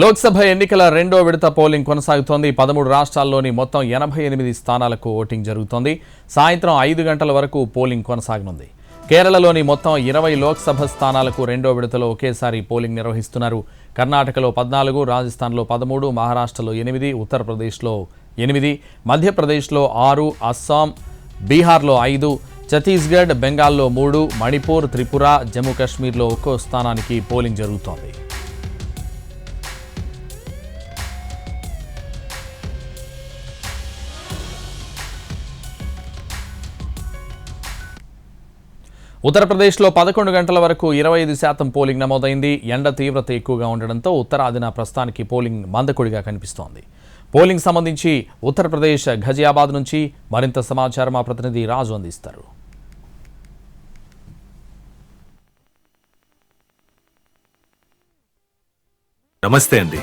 లోక్సభ ఎన్నికల రెండో విడత పోలింగ్ కొనసాగుతోంది. పదమూడు రాష్ట్రాల్లోని మొత్తం ఎనభై ఎనిమిది స్థానాలకు ఓటింగ్ జరుగుతోంది. సాయంత్రం ఐదు గంటల వరకు పోలింగ్ కొనసాగనుంది. కేరళలోని మొత్తం ఇరవై లోక్సభ స్థానాలకు రెండో విడతలో ఒకేసారి పోలింగ్ నిర్వహిస్తున్నారు. కర్ణాటకలో పద్నాలుగు రాజస్థాన్లో పదమూడు మహారాష్ట్రలో ఎనిమిది ఉత్తరప్రదేశ్లో ఎనిమిది మధ్యప్రదేశ్లో ఆరు అస్సాం బీహార్లో ఐదు ఛత్తీస్గఢ్ బెంగాల్లో మూడు మణిపూర్ త్రిపుర జమ్మూ కాశ్మీర్లో ఒక్కో స్థానానికి పోలింగ్ జరుగుతోంది. ఉత్తరప్రదేశ్లో పదకొండు గంటల వరకు ఇరవై ఐదు శాతం పోలింగ్ నమోదైంది. ఎండ తీవ్రత ఎక్కువగా ఉండడంతో ఉత్తరాదిన ప్రస్తుతానికి పోలింగ్ మందకొడిగా కనిపిస్తోంది. పోలింగ్ సంబంధించి ఉత్తరప్రదేశ్ ఘజియాబాద్ నుంచి మరింత సమాచారం మా ప్రతినిధి రాజు అందిస్తారు. నమస్తే అండి.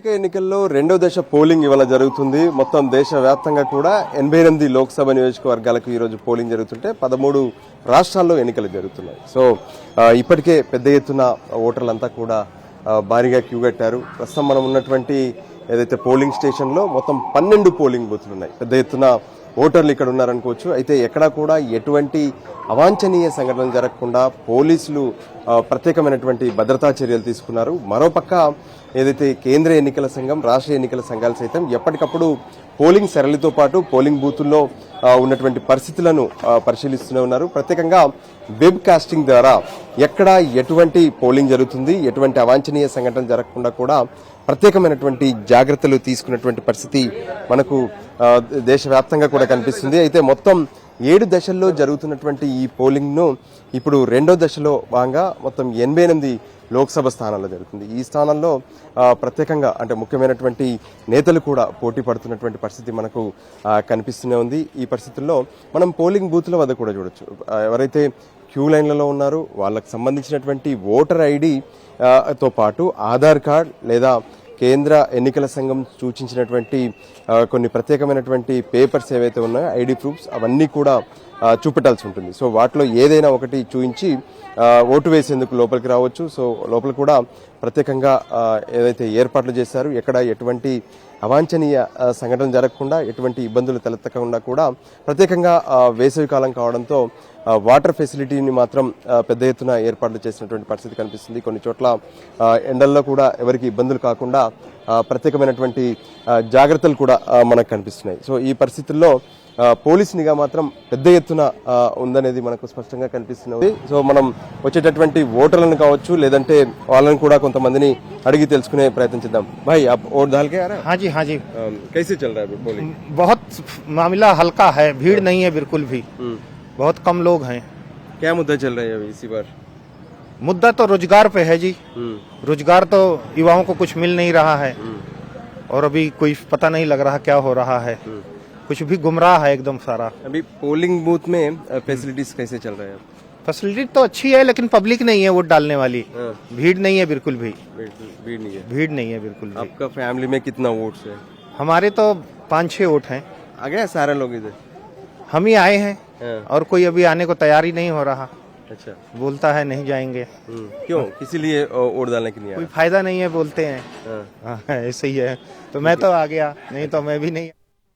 సార్వత్రిక ఎన్నికల్లో రెండో దశ పోలింగ్ ఇవాళ జరుగుతుంది. మొత్తం దేశవ్యాప్తంగా కూడా ఎనభై ఎనిమిది లోక్సభ నియోజకవర్గాలకు ఈరోజు పోలింగ్ జరుగుతుంటే పదమూడు రాష్ట్రాల్లో ఎన్నికలు జరుగుతున్నాయి. సో ఇప్పటికే పెద్ద ఎత్తున ఓటర్లంతా కూడా భారీగా క్యూ కట్టారు. ప్రస్తుతం మనం ఉన్నటువంటి ఏదైతే పోలింగ్ స్టేషన్లో మొత్తం పన్నెండు పోలింగ్ బూత్లు ఉన్నాయి పెద్ద ఎత్తున ఓటర్లు ఇక్కడ ఉన్నారనుకోవచ్చు. అయితే ఎక్కడా కూడా ఎటువంటి అవాంఛనీయ సంఘటనలు జరగకుండా పోలీసులు ప్రత్యేకమైనటువంటి భద్రతా చర్యలు తీసుకున్నారు. మరోపక్క ఏదైతే కేంద్ర ఎన్నికల సంఘం రాష్ట్ర ఎన్నికల సంఘాలు సైతం ఎప్పటికప్పుడు పోలింగ్ సరళితో పాటు పోలింగ్ బూతుల్లో ఉన్నటువంటి పరిస్థితులను పరిశీలిస్తూనే ఉన్నారు. ప్రత్యేకంగా వెబ్ కాస్టింగ్ ద్వారా ఎక్కడ ఎటువంటి పోలింగ్ జరుగుతుంది ఎటువంటి అవాంఛనీయ సంఘటన జరగకుండా కూడా ప్రత్యేకమైనటువంటి జాగ్రత్తలు తీసుకున్నటువంటి పరిస్థితి మనకు దేశవ్యాప్తంగా కూడా కనిపిస్తుంది. అయితే మొత్తం ఏడు దశల్లో జరుగుతున్నటువంటి ఈ పోలింగ్ను ఇప్పుడు రెండో దశలో భాగంగా మొత్తం ఎనభై ఎనిమిది లోక్సభ స్థానాల్లో జరుగుతుంది. ఈ స్థానాల్లో ప్రత్యేకంగా అంటే ముఖ్యమైనటువంటి నేతలు కూడా పోటీ పడుతున్నటువంటి పరిస్థితి మనకు కనిపిస్తూనే ఉంది. ఈ పరిస్థితుల్లో మనం పోలింగ్ బూత్ల వద్ద కూడా చూడొచ్చు. ఎవరైతే క్యూ లైన్లలో ఉన్నారు వాళ్ళకు సంబంధించినటువంటి ఓటర్ ఐడి తో పాటు ఆధార్ కార్డ్ లేదా కేంద్ర ఎన్నికల సంఘం సూచించినటువంటి కొన్ని ప్రత్యేకమైనటువంటి పేపర్స్ ఏవైతే ఉన్నాయో ఐడి ప్రూఫ్స్ అవన్నీ కూడా చూపెట్టాల్సి ఉంటుంది. సో వాటిలో ఏదైనా ఒకటి చూపించి ఓటు వేసేందుకు లోపలికి రావచ్చు. సో లోపల కూడా ప్రత్యేకంగా ఏదైతే ఏర్పాట్లు చేశారు ఎక్కడ ఎటువంటి అవాంఛనీయ సంఘటన జరగకుండా ఎటువంటి ఇబ్బందులు తలెత్తకుండా కూడా ప్రత్యేకంగా వేసవి కాలం కావడంతో వాటర్ ఫెసిలిటీని మాత్రం పెద్ద ఎత్తున ఏర్పాట్లు చేసినటువంటి పరిస్థితి కనిపిస్తుంది. కొన్ని చోట్ల ఎండల్లో కూడా ఎవరికి ఇబ్బందులు కాకుండా ప్రత్యేకమైనటువంటి జాగ్రత్తలు కూడా మనకు కనిపిస్తున్నాయి. సో ఈ పరిస్థితుల్లో పోలీస్ నిఘా మాత్రం పెద్ద ఎత్తున ఆ, ఉందనేది మనకు స్పష్టంగా కనిపిస్తున్నది సో మనం వచ్చేటటువంటి ఓటర్లను కావచ్చు లేదంటే వాళ్ళని కూడా కొంతమందిని అడిగి తెలుసుకునే ప్రయత్నం చేద్దాం భాయ్ आप वोट डाल के आ रहे हाँ जी हाँ जी हैं कैसे चल रहा है पोलिंग बहुत मामला हल्का है भीड़ नहीं है बिल्कुल भी बहुत कम लोग हैं क्या मुद्दा चल रहा है अभी इसी बार मुद्दा तो रोजगार पे है जी रोजगार तो युवाओं को कुछ मिल नहीं रहा है और अभी कोई पता नहीं लग रहा क्या हो रहा है कुछ भी गुमराह है एकदम सारा। अभी पोलिंग बूथ में फैसिलिटीज़ कैसे चल रहे हैं? फैसिलिटी तो अच्छी है लेकिन पब्लिक नहीं है वोट डालने वाली। हाँ। भीड़ नहीं है बिल्कुल भी। भीड़ नहीं है। भीड़ नहीं है बिल्कुल भी। आपका फैमिली में कितना वोट्स है? हमारे तो पाँच छह वोट हैं। आ गया सारे लोग इधर? हम ही आए हैं। हाँ, और कोई अभी आने को तैयार ही नहीं हो रहा। अच्छा। बोलता है नहीं जाएँगे। हम्म, क्यों? किसी लिए वोट डालने के लिए कोई फ़ायदा नहीं है बोलते हाँ, हाँ ऐसे ही है। तो मैं तो आ गया नहीं तो मैं भी नहीं